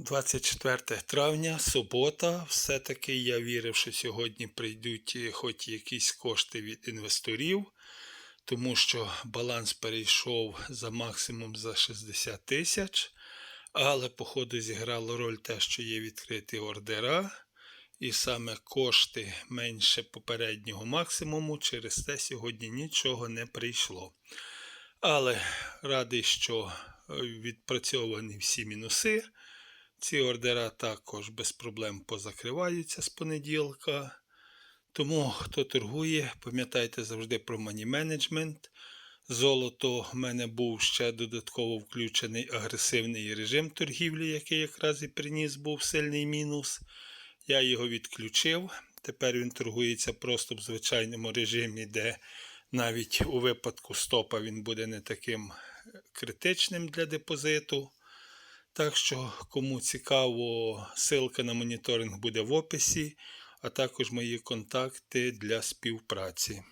24 травня, субота. Все-таки я вірив, що сьогодні прийдуть е, хоч якісь кошти від інвесторів, тому що баланс перейшов за максимум за 60 тисяч. Але, походу, зіграло роль те, що є відкриті ордера, і саме кошти менше попереднього максимуму. Через те сьогодні нічого не прийшло. Але радий, що е, відпрацьовані всі мінуси. Ці ордера також без проблем позакриваються з понеділка. Тому, хто торгує, пам'ятайте завжди про мані менеджмент. Золото в мене був ще додатково включений агресивний режим торгівлі, який якраз і приніс був сильний мінус. Я його відключив. Тепер він торгується просто в звичайному режимі, де навіть у випадку стопа він буде не таким критичним для депозиту. Так що, кому цікаво, ссылка на моніторинг буде в описі, а також мої контакти для співпраці.